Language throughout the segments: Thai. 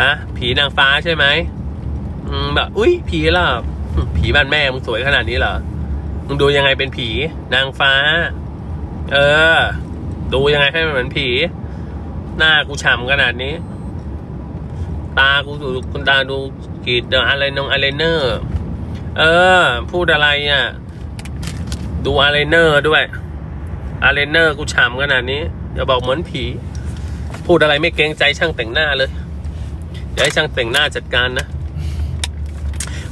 ฮะผีนางฟ้าใช่ไหมแบบอุ้ยผีเหรอผีบ้านแม่มึงสวยขนาดนี้เหรอมึงดูยังไงเป็นผี นางฟ้า เออ ดูยังไงให้มันเหมือนผี หน้ากูฉ่ำขนาดนี้ ตากูดูคุณตาดูกรีดอะไรนองอะไรเนอร์ เออ พูดอะไรอะ ดูอะไรเนอร์ด้วยอะไรเนอร์กูฉ่ำขนาดนี้อย่าบอกเหมือนผี พูดอะไรไม่เกรงใจช่างแต่งหน้าเลย ดี๋ยวให้ช่างแต่งหน้าจัดการนะ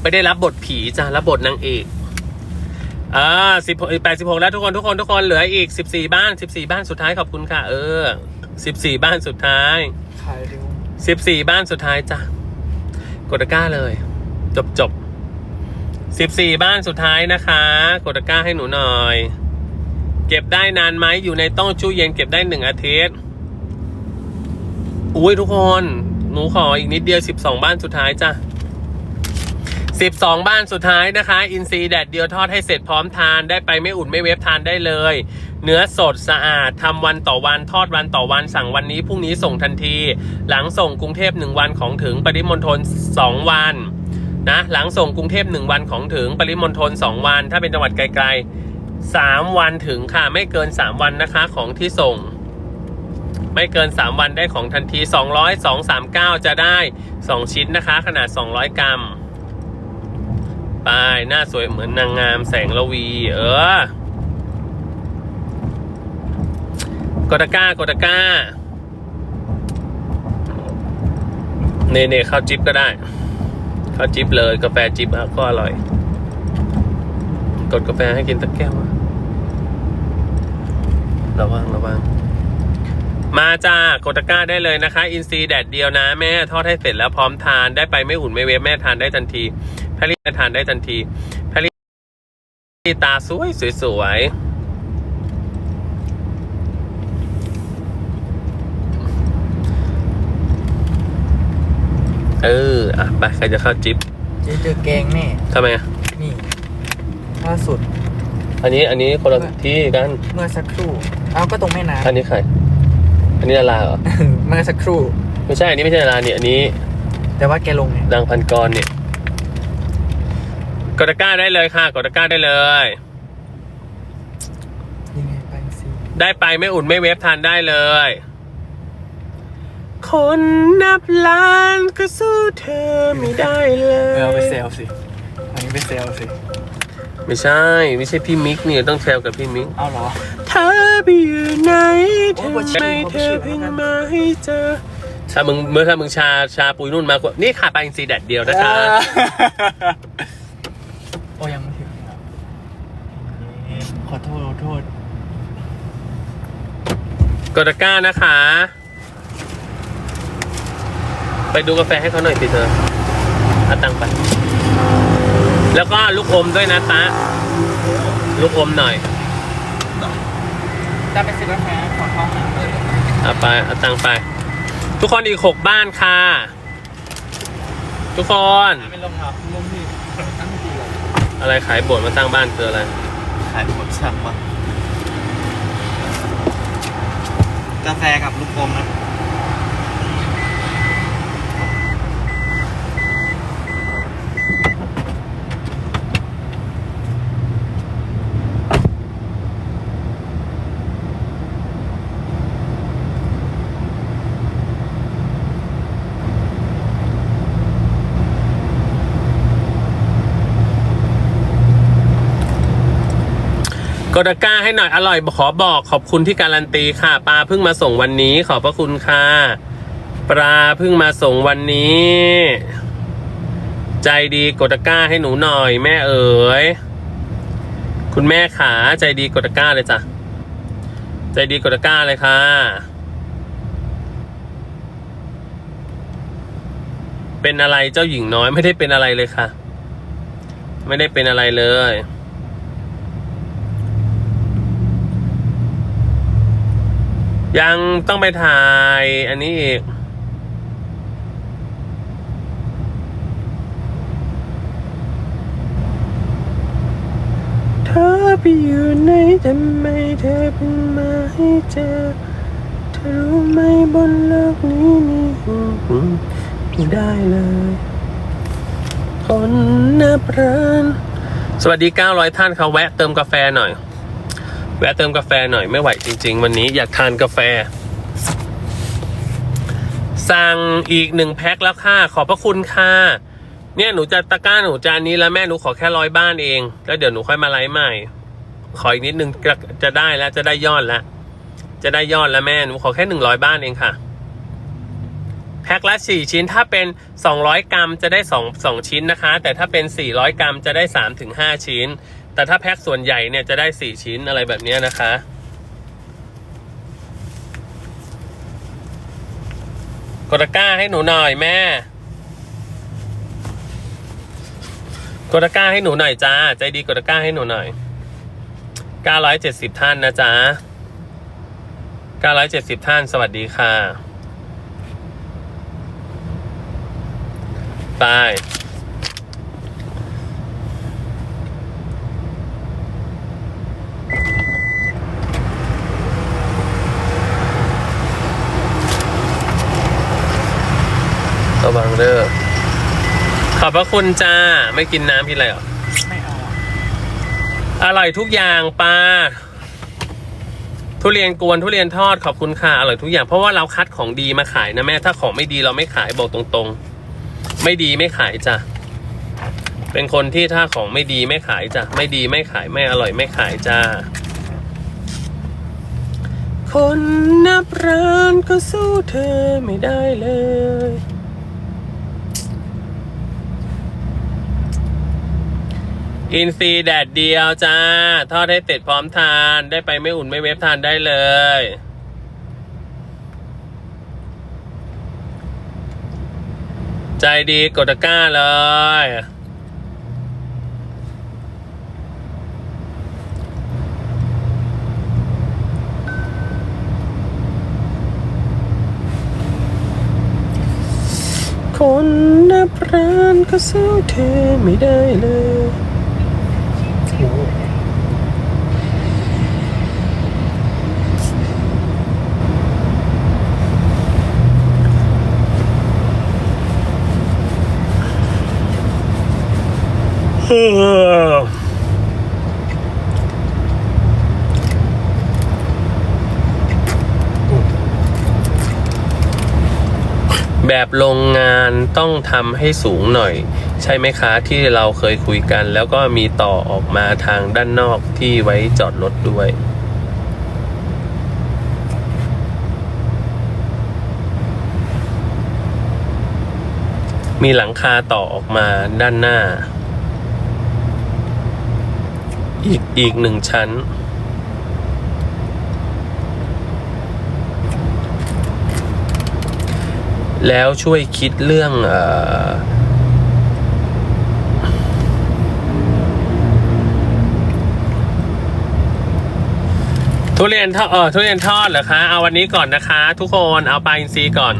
ไม่ได้รับบทผีจ้ะรับบทนางเอกอ่าสิบแปดสิบหกแล้วทุกคนทุกคนทุกคนเหลืออีกสิบสี่บ้านสิบสี่บ้านสุดท้ายขอบคุณค่ะ เออสิบสี่บ้านสุดท้ายขายเร็วสิบสี่บ้านสุดท้ายจ้ะกดตะกร้าเลย จบจบสิบสี่บ้านสุดท้ายนะคะกดตะกร้าให้หนูหน่อย เก็บได้นานไหมอยู่ในต้องชู้เย็นเก็บได้หนึ่งอาทิตย์อุ้ยทุกคน หนูขออีกนิดเดียวสิบสองบ้านสุดท้ายจ้ะสิบสองบ้านสุดท้ายนะคะ อินซีแดดเดียวทอดให้เสร็จพร้อมทานได้ไปไม่อุ่นไม่เวฟทานได้เลย เนื้อสดสะอาดทำวันต่อวันทอดวันต่อวันสั่งวันนี้พรุ่งนี้ส่งทันที หลังส่งกรุงเทพหนึ่งวันของถึงปริมณฑลสองวันนะหลังส่งกรุงเทพหนึ่งวันของถึงปริมณฑลสองวัน ถ้าเป็นจังหวัดไกลๆสามวันถึงค่ะไม่เกินสามวันนะคะของที่ส่ง ไม่เกิน 3 วันได้ของทันที 200 239 จะได้ 2 ชิ้นนะคะ ขนาด 200 กรัมไปหน้าสวยเหมือนนางงามแสงระวี เออกดก้ากดก้าเน่เน่ข้าวจิบก็ได้ข้าวจิบเลยกาแฟจิบก็อร่อย กดกาแฟให้กินสักแก้วอะระวังระวัง มาจ้ากดตะกร้าได้เลยนะคะ อินซีแดดเดียวนะ แม่ทอดให้เสร็จแล้วพร้อมทานได้ไปไม่อุ่นไม่เวฟแม่ทานได้ทันทีแพรรี่ทานได้ทันทีแพรรี่ตาสวยสวยสวยเออ อะ ไป ใครจะเข้าจิ๊บเจ๊เจอแกงแน่ทำไมอะ นี่ล่าสุด อันนี้ อันนี้คนละที่กัน เมื่อสักครู่ เอาก็ตรงแม่น้อันนี้ใคร อันนี้ดาราเหรอำเมื่อสักครู่ ไม่ใช่อันนี้ไม่ใช่ดาราเนี่ยอันนี้แต่ว่าแกลงไงดังพันกรเนี่ยกดตะกร้าได้เลยค่ะกดตะกร้าได้เลย ยังไงไปสิได้ไปไม่อุ่นไม่เวฟทานได้เลย คนนับล้านก็สู้เธอไม่ได้เลยเอาไปเซลสิอันนี้ไปเซลสิ ไม่ใช่ ไม่ใช่พี่มิกเนี่ยต้องแซวกับพี่มิก เอาเหรอเธ อไปอยู่ไหนเธอโอ้ยไม่โอ้ยเธอเพิ่งมาให้เจอถ้ามึงเมื่อถ้ามึงชาชาปุยนุ่นมากกว่านี่ค่ะปลาอินทรีแดดเดียวนะคะโอ้ยังไม่ถึงครับขอโทษขอโทษกดตะกร้านะคะ ไปดูกาแฟให้เขาหน่อยสิเธอเอาตังค์ไป แล้วก็ลูกอมด้วยนะตะลูกอมหน่อย จะไปซื้อกาแฟขอท้องหน่อยเอาไปเอาตังค์ไป ทุกคนอีกหกบ้านค่ะ ทุกคน ไม่ลงครับลงที่ตั้งทีเลยอะไรขายบทมาตั้งบ้านคืออะไร ขายหมดสั่งมากาแฟกับลูกอมนะ กดก้าให้หน่อยอร่อยขอบอกขอบคุณที่การันตีค่ะ ปลาเพิ่งมาส่งวันนี้ ขอบพระคุณค่ะ ปลาเพิ่งมาส่งวันนี้ ใจดีกดก้าให้หนูหน่อย แม่เอ๋ยคุณแม่ขาใจดีกดก้าเลยจ้ะใจดีกดก้าเลยค่ะเป็นอะไรเจ้าหญิงน้อยไม่ได้เป็นอะไรเลยค่ะ ไม่ได้เป็นอะไรเลย ยังต้องไปถ่าย อันนี้อีก เธอไปอยู่ไหนทำไมเธอเพิ่งมาให้เจอ เธอรู้ไหมบนโลกนี้มีไม่ได้เลย คนนับรันสวัสดี 900 ท่านเขาแวะเติมกาแฟหน่อย แวะเติมกาแฟหน่อยไม่ไหวจริง ๆ วันนี้อยากทานกาแฟ สั่งอีกหนึ่งแพ็คแล้วค่ะ ขอบพระคุณค่ะ เนี่ยหนูจะตะกร้าหนูจานนี้แล้วแม่หนูขอแค่ร้อยบ้านเอง แล้วเดี๋ยวหนูค่อยมาไลฟ์ใหม่ ขออีกนิดนึงจะจะได้แล้วจะได้ยอดแล้วจะได้ยอดแล้วแม่หนูขอแค่หนึ่งร้อยบ้านเองค่ะ แพ็คละสี่ชิ้นถ้าเป็นสองร้อยกรัมจะได้สองสองชิ้นนะคะ แต่ถ้าเป็นสี่ร้อยกรัมจะได้สามถึงห้าชิ้น แต่ถ้าแพ็คส่วนใหญ่เนี่ยจะได้สี่ชิ้นอะไรแบบนี้นะคะ กดก้าให้หนูหน่อยแม่ กดก้าให้หนูหน่อยจ้า ใจดีกดก้าให้หนูหน่อย970ท่านนะจ๊ะ970ท่านสวัสดีค่ะ ไป ระวังเด้อ ข อบพระคุณจ้า ไม่กินน้ำกินอะไรหรอ ไม่เอาอะอร่อยทุกอย่างป้า ทุเรียนกวนทุเรียนทอดขอบคุณค่ะ อร่อยทุกอย่างเพราะว่าเราคัดของดีมาขายนะแม่ถ้าของไม่ดีเราไม่ขายบอกตรงๆ ไม่ดีไม่ขายจ้ะ เป็นคนที่ถ้าของไม่ดีไม่ขายจ้ะ ไม่ดีไม่ขายไม่อร่อยไม่ขายจ้า คนนับร้านก็สู้เธอไม่ได้เลย อินซีแดดเดียวจ้า ทอดให้เสร็จพร้อมทานได้ไปไม่อุ่นไม่เวฟทานได้เลย ใจดีกดตะกร้าเลย คนนับร้านก็สู้เธอไม่ได้เลย แบบโรงงานต้องทำให้สูงหน่อย ใช่ไหมคะที่เราเคยคุยกัน แล้วก็มีต่อออกมาทางด้านนอกที่ไว้จอดรถด้วยมีหลังคาต่อออกมาด้านหน้า อีกอีกหนึ่งชั้น แล้วช่วยคิดเรื่องอทุเรียนทอดเออทุเรียนทอดเหรอคะเอาวันนี้ก่อนนะคะ ทุกคนเอาปลาอินทรีก่อน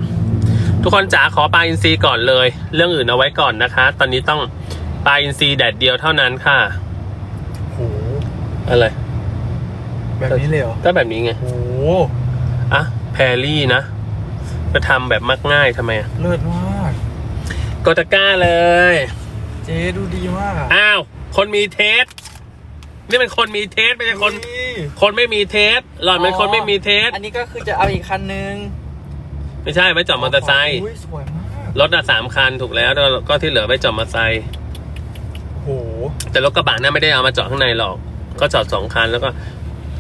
ทุกคนจ๋าขอปลาอินทรีก่อนเลย เรื่องอื่นเอาไว้ก่อนนะคะ ตอนนี้ต้องปลาอินทรีแดดเดียวเท่านั้นค่ะ อะไรแบบนี้เลยเหรอก็แบบนี้ไงโหอะแพรรี่นะจะทำแบบมักง่ายทำไมอะเลิศมากกดตะกร้าเลย เจ๊ดูดีมากอะอ้าว คนมีเทสนี่เป็นคนมีเทสไม่ใช่คนอุ๊ยคนไม่มีเทสหล่อนเป็นคนไม่มีเทสอันนี้ก็คือจะเอาอีกคันนึง ไม่ใช่ไว้จอดมอเตอร์ไซค์อุ้ยสวยมากรถอะสามคันถูกแล้วแล้วก็ที่เหลือไว้จอดมอเตอร์ไซค์โหแต่รถกระบะน่าไม่ได้เอามาจอดข้างในหรอก ก็จอดสองคันแล้วก็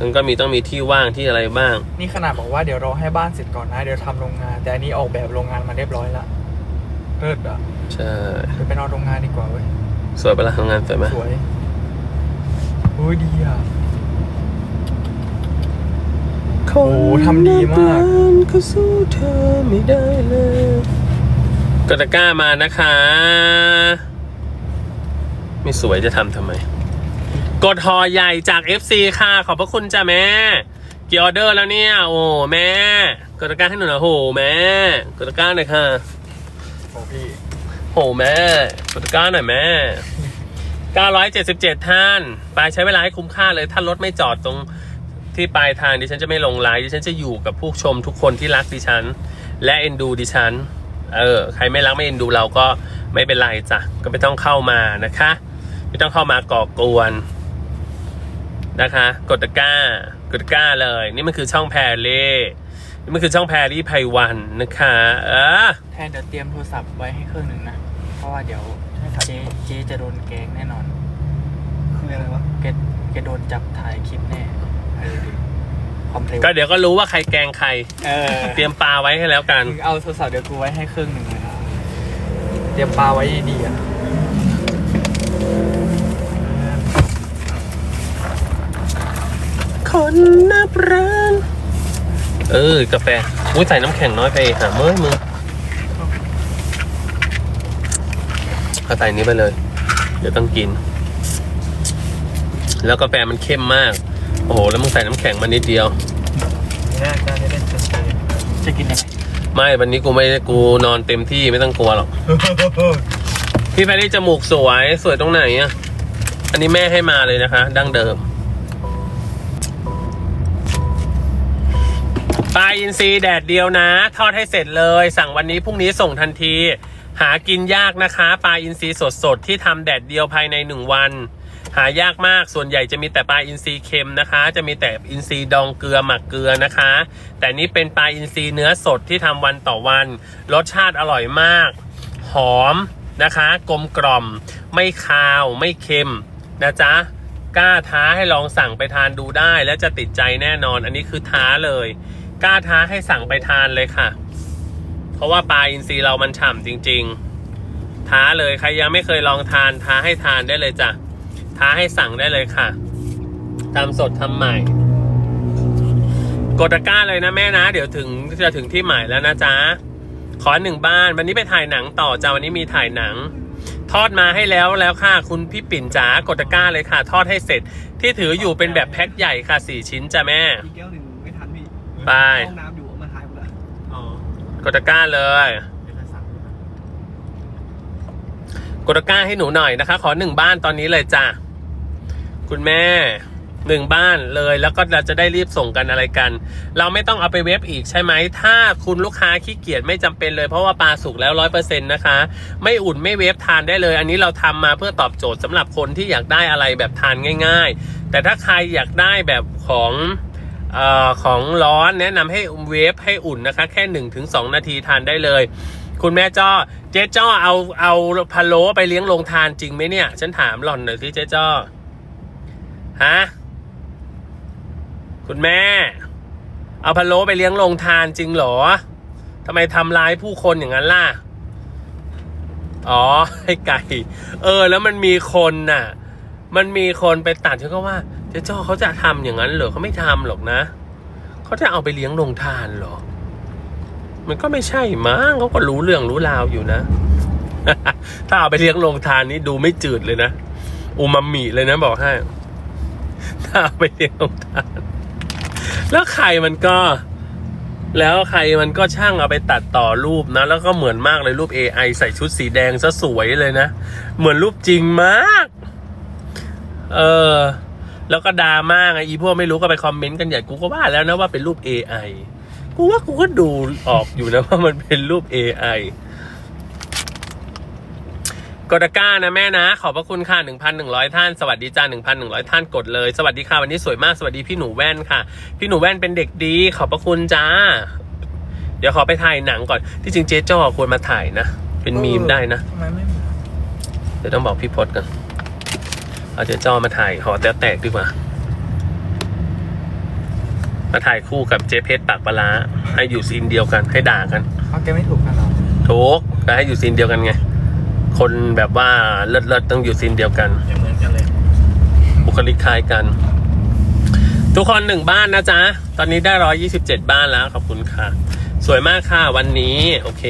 มันก็มีต้องมีที่ว่างที่อะไรบ้าง นี่ขนาดบอกว่าเดี๋ยวรอให้บ้านเสร็จก่อนนะ เดี๋ยวทำโรงงาน แต่อันนี้ออกแบบโรงงานมาเรียบร้อยแล้วเลิศอะใช่เดี๋ยวไปนอนโรงงานดีกว่าเว้ยสวยปะล่ะทำงานสวยไหมสวยอุ้ยดีอะคโอ้โหทำดีมาก ก็สู้เธอไม่ได้เลยกดตะกร้ามานะคะ ไม่สวยจะทำทำไม กดหอใหญ่จาก FC ค่ะ ขอบพระคุณจ้ะแม่ กี่ออเดอร์แล้วเนี่ย โอ้แม่ กดตะกร้าให้หนูหน่อยโหแม่ กดตะกร้าหน่อยค่ะโอ้พี่โหแม่ กดตะกร้าหน่อยแม่ 977 ท่าน ไปใช้เวลาให้คุ้มค่าเลยถ้ารถไม่จอดตรงที่ปลายทางดิฉันจะไม่ลงไลน์ดิฉันจะอยู่กับผู้ชมทุกคนที่รักดิฉัน และเอ็นดูดิฉัน เออ ใครไม่รักไม่เอ็นดูเราก็ไม่เป็นไรจ้ะ ก็ไม่ต้องเข้ามานะคะ ไม่ต้องเข้ามาก่อกวน นะคะ กดตะกร้ากดตะกร้าเลย นี่มันคือช่องแพรเล่นี่มันคือช่องแพรรี่ไพวันนะคะเออแทนเดี๋ยวเตรียมโทรศัพท์ไว้ให้เครื่องหนึ่งนะ เพราะว่าเดี๋ยวเจ๊เจ๊จะโดนแกล้งแน่นอน คืออะไรวะแกแกโดนจับถ่ายคลิปแน่เออดิความเร็วก็เดี๋ยวก็รู้ว่าใครแกล้งใคร เออเตรียมปลาไว้ให้แล้วกันมึงเอาโทรศัพท์เดี๋ยวกูไว้ให้เครื่องหนึ่งเลยนะเตรียมปลาไว้ดีๆอะ คนนับร้านเออกาแฟอุ้ยใส่น้ำแข็งน้อยไปหาเมื่อยมึงเอาใส่นี้ไปเลย เดี๋ยวต้องกิน แล้วกาแฟมันเข้มมาก โอ้โห แล้วมึงใส่น้ำแข็งมานิดเดียวนี่น่าจะได้เล่นเต็มเต็มจะกินยังไงไม่วันนี้กูไม่กูนอนเต็มที่ไม่ต้องกลัวหรอก พี่แพรรี่จมูกสวยสวยตรงไหนอะ อันนี้แม่ให้มาเลยนะคะ ดั้งเดิม ปลาอินทรีแดดเดียวนะ ทอดให้เสร็จเลย สั่งวันนี้พรุ่งนี้ส่งทันที หากินยากนะคะปลาอินทรีสดๆ ที่ทำแดดเดียวภายในหนึ่งวัน หายากมากส่วนใหญ่จะมีแต่ปลาอินทรีเค็มนะคะ จะมีแต่อินทรีดองเกลือหมักเกลือนะคะ แต่นี่เป็นปลาอินทรีเนื้อสดที่ทำวันต่อวัน รสชาติอร่อยมาก หอมนะคะ กลมกล่อม ไม่คาวไม่เค็มนะจ๊ะกล้าท้าให้ลองสั่งไปทานดูได้ และจะติดใจแน่นอน อันนี้คือท้าเลย กล้าท้าให้สั่งไปทานเลยค่ะ เพราะว่าปลาอินทรีเรามันฉ่ำจริง ๆ ท้าเลยใครยังไม่เคยลองทานท้าให้ทานได้เลยจ้ะท้าให้สั่งได้เลยค่ะทำสดทำใหม่ กดตะกร้าเลยนะแม่นะ เดี๋ยวถึงจะถึงที่หมายแล้วนะจ๊ะขอหนึ่งบ้าน วันนี้ไปถ่ายหนังต่อจ้าวันนี้มีถ่ายหนัง ทอดมาให้แล้วแล้วค่ะ คุณพี่ปิ่นจ๋ากดตะกร้าเลยค่ะ ทอดให้เสร็จที่ถืออยู่เป็นแบบแพ็คใหญ่ค่ะสี่ชิ้นจ้ะแม่ ไม่ทันพี่ไป ห้องน้ำอยู่เอามาทายหมดแล้วอ๋อกดตะกร้าเลยเดี๋ยวจะสั่งกดตะกร้าให้หนูหน่อยนะคะ ขอหนึ่งบ้านตอนนี้เลยจ้ะคุณแม่หนึ่งบ้านเลยแล้วก็เราจะได้รีบส่งกันอะไรกัน เราไม่ต้องเอาไปเว็บอีกใช่ไหม ถ้าคุณลูกค้าขี้เกียจไม่จำเป็นเลยเพราะว่าปลาสุกแล้วร้อยเปอร์เซ็นต์นะคะ ไม่อุ่นไม่เวฟทานได้เลย อันนี้เราทำมาเพื่อตอบโจทย์สำหรับคนที่อยากได้อะไรแบบทานง่าย ๆ แต่ถ้าใครอยากได้แบบของเออของร้อนแนะนำให้เวฟให้อุ่นนะคะ แค่หนึ่งถึงสองนาทีทานได้เลย คุณแม่จ้อเจ๊จ้อเอาเอาพะโล้ไปเลี้ยงโรงทานจริงไหมเนี่ย ฉันถามหล่อนหน่อยสิเจ๊จ้อฮะคุณแม่ เอาพะโล้ไปเลี้ยงโรงทานจริงเหรอทำไมทำร้ายผู้คนอย่างนั้นล่ะ อ๋อให้ไก่ เออ แล้วมันมีคนน่ะ มันมีคนไปตัดฉันก็ว่า จ๊จ้อเขาจะทำอย่างนั้นเหรอเขาไม่ทำหรอกนะเขาจะเอาไปเลี้ยงโรงทานเหรอ มันก็ไม่ใช่มั้งเขาก็รู้เรื่องรู้ราวอยู่นะ ถ้าเอาไปเลี้ยงโรงทานนี่ดูไม่จืดเลยนะอูมามิเลยนะบอกให้ถ้าเอาไปเลี้ยงโรงทาน แล้วใครมันก็ แล้วใครมันก็ช่างเอาไปตัดต่อรูปนะ แล้วก็เหมือนมากเลยรูป AI ใส่ชุดสีแดงซะสวยเลยนะ เหมือนรูปจริงมาก เออ แล้วก็ดราม่าไงอีพวกไม่รู้ก็ไปคอมเมนต์กันใหญ่กูก็ว่าแล้วนะว่าเป็นรูป AI กูว่ากูก็ดูออกอยู่นะว่ามันเป็นรูป AI กดตะกร้านะแม่นะ ขอบพระคุณค่ะ 1,100 ท่าน สวัสดีจ้า1,100 ท่านกดเลย สวัสดีค่ะวันนี้สวยมากสวัสดีพี่หนูแว่นค่ะ พี่หนูแว่นเป็นเด็กดี ขอบพระคุณจ้า เดี๋ยวขอไปถ่ายหนังก่อน ที่จริงเจ๊จ้อควรมาถ่ายนะ เป็นมีมได้นะทำไมไม่มาเดี๋ยวต้องบอกพี่พศกัน เอาเจ๊จ้อมาถ่ายหอแต๋วแตกดีกว่า มาถ่ายคู่กับเจ๊เพชรปากปลาร้าให้อยู่ซีนเดียวกัน ให้ด่ากันเอาแกไม่ถูกกันเหรอถูกแต่ให้อยู่ซีนเดียวกันไง คนแบบว่าเลิศเลิศๆต้องอยู่ซีนเดียวกันยังเหมือนกันเลยบุคลิกคล้ายกัน ทุกคนหนึ่งบ้านนะจ๊ะ ตอนนี้ได้ร้อยี่สิบเจ็ดบ้านแล้ว ขอบคุณค่ะ สวยมากค่ะวันนี้ โอเค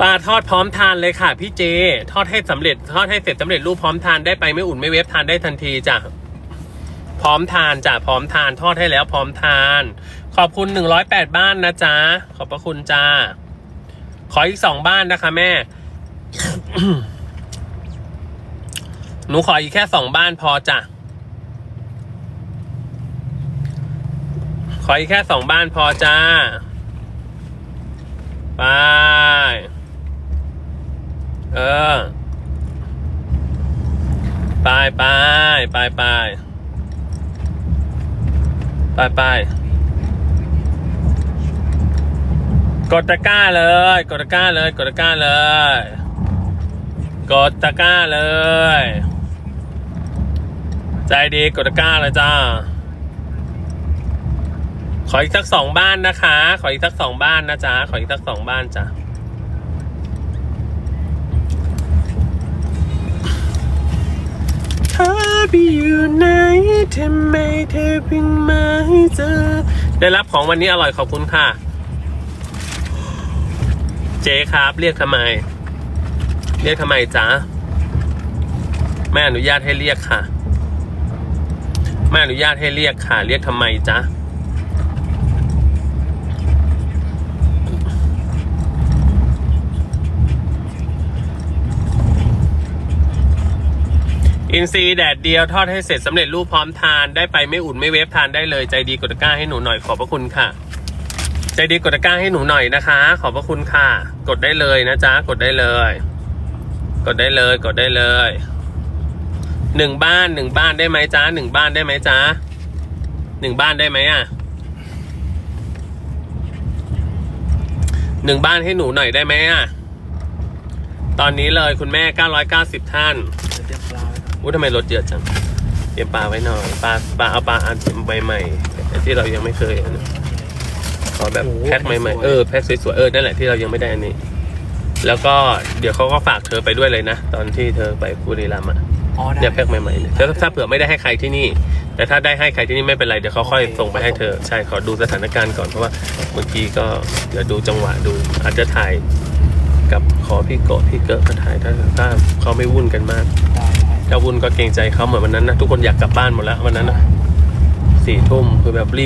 ปลาทอดพร้อมทานเลยค่ะ พี่เจ ทอดให้สำเร็จ ทอดให้เสร็จสำเร็จรูปพร้อมทานได้ไปไม่อุ่นไม่เวฟทานได้ทันทีจ้ะพร้อมทานจ้ะพร้อมทานทอดให้แล้วพร้อมทาน ขอบคุณหนึ่งร้อยแปดบ้านนะจ๊ะขอบพระคุณจ้าขออีกสองบ้านนะคะ แม่หนูขออีกแค่สองบ้านพอจ้ะขออีกแค่สองบ้านพอจ้า ไป เออ ไปไปไปไปไปไปกดตะก้าเลย กดตะก้าเลย กดตะก้าเลย กดตะก้าเลย ใจดีกดตะก้าเลยจ้า ขออีกสักสองบ้านนะคะ ขออีกสักสองบ้านนะจ๊ะ ขออีกสักสองบ้านจ้ะ อไปอยู่ไหนทำไมเธอเพิ่งมาเจอได้รับของวันนี้อร่อยขอบคุณค่ะ เจ๊ครับ เรียกทำไม เรียกทำไมจ๊ะไม่อนุญาตให้เรียกค่ะไม่อนุญาตให้เรียกค่ะ เรียกทำไมจ๊ะ อินซีแดดเดียวทอดให้เสร็จสำเร็จรูปพร้อมทานได้ไปไม่อุ่นไม่เวฟทานได้เลย ใจดีกดตะกร้าให้หนูหน่อยขอบพระคุณค่ะ ใจดีกดตะกร้าให้หนูหน่อยนะคะ ขอบพระคุณค่ะ กดได้เลยนะจ๊ะกดได้เลย กดได้เลยกดได้เลยหนึ่งบ้านหนึ่งบ้านได้ไหมจ๊ะหนึ่งบ้านได้ไหมจ๊ะหนึ่งบ้านได้ไหมอะหนึ่งบ้านให้หนูหน่อยได้ไหมอะ ตอนนี้เลยคุณแม่ 990 ท่าน จะเตรียมปลาไว้ก่อนอุ้ยทำไมรถเยอะจังเตรียมปลาไว้หน่อยปลาปลาเอาปลาอันใหม่ๆที่เรายังไม่เคยอันนี้ขอแบบแพ็คใหม่ๆเออแพ็คสวยๆเออนั่นแหละที่เรายังไม่ได้อันนี้ แล้วก็เดี๋ยวเขาก็ฝากเธอไปด้วยเลยนะ ตอนที่เธอไปบุรีรัมย์อะอ๋อได้เนี่ยแพ็คใหม่ๆเนี่ยถ้าถ้าเผื่อไม่ได้ให้ใครที่นี่ แต่ถ้าได้ให้ใครที่นี่ไม่เป็นไรเดี๋ยวเขาค่อยส่งไปให้เธอ ใช่ขอดูสถานการณ์ก่อนเพราะว่าบางทีก็เดี๋ยวดูจังหวะดู อาจจะถ่ายกับขอพี่โกะพี่เกิร์ก็ถ่ายถ้าถ้าเขาไม่วุ่นกันมาก เจ้าวุ่นก็เกรงใจเขาเหมือนวันนั้นนะทุกคนอยากกลับบ้านหมดแล้ววันนั้นนะสี่ทุ่มคือแบบรีบ